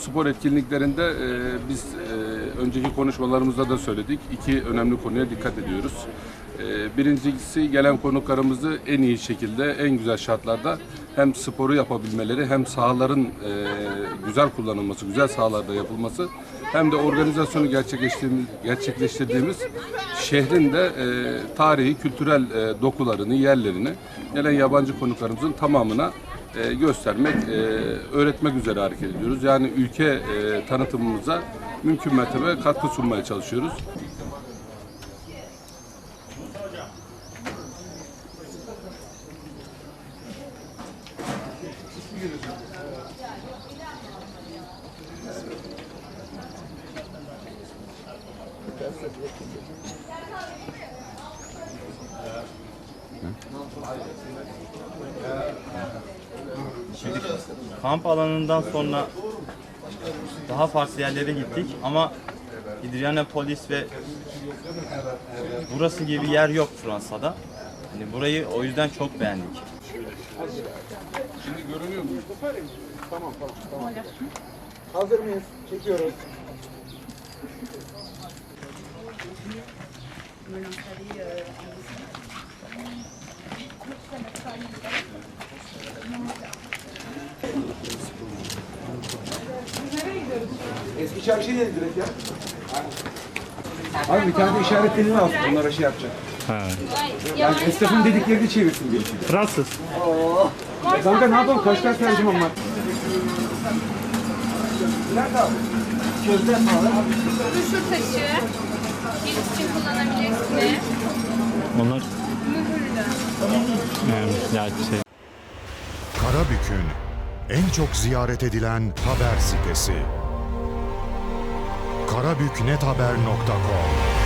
Spor etkinliklerinde e, biz e, önceki konuşmalarımızda da söyledik. İki önemli konuya dikkat ediyoruz. E, birincisi gelen konuklarımızı en iyi şekilde, en güzel şartlarda hem sporu yapabilmeleri hem sahaların e, güzel kullanılması, güzel sahalarda yapılması hem de organizasyonu gerçekleştirdiğimiz, gerçekleştirdiğimiz şehrin de e, tarihi, kültürel e, dokularını, yerlerini gelen yabancı konuklarımızın tamamına e, göstermek, e, öğretmek üzere hareket ediyoruz. Yani ülke e, tanıtımımıza mümkün mertebe katkı sunmaya çalışıyoruz. Kamp alanından sonra daha farklı yerlere gittik ama Polis ve burası gibi yer yok Fransa'da. Hani burayı o yüzden çok beğendik. Şimdi görünüyor mu? Hazır mıyız? Çekiyoruz. Eski çarşı neydi direkt ya? Abi bir tane de işaretlerini al. Bunlara şey yapacak. Yani esnafın dediklerini çevirsin diye. Fransız. Kanka ne yapalım? Kaç tane tercüman var? Nerede abi? Çözde falan. Rüşür yani, ya şey. Karabük'ün en çok ziyaret edilen haber sitesi. karabüknethaber.com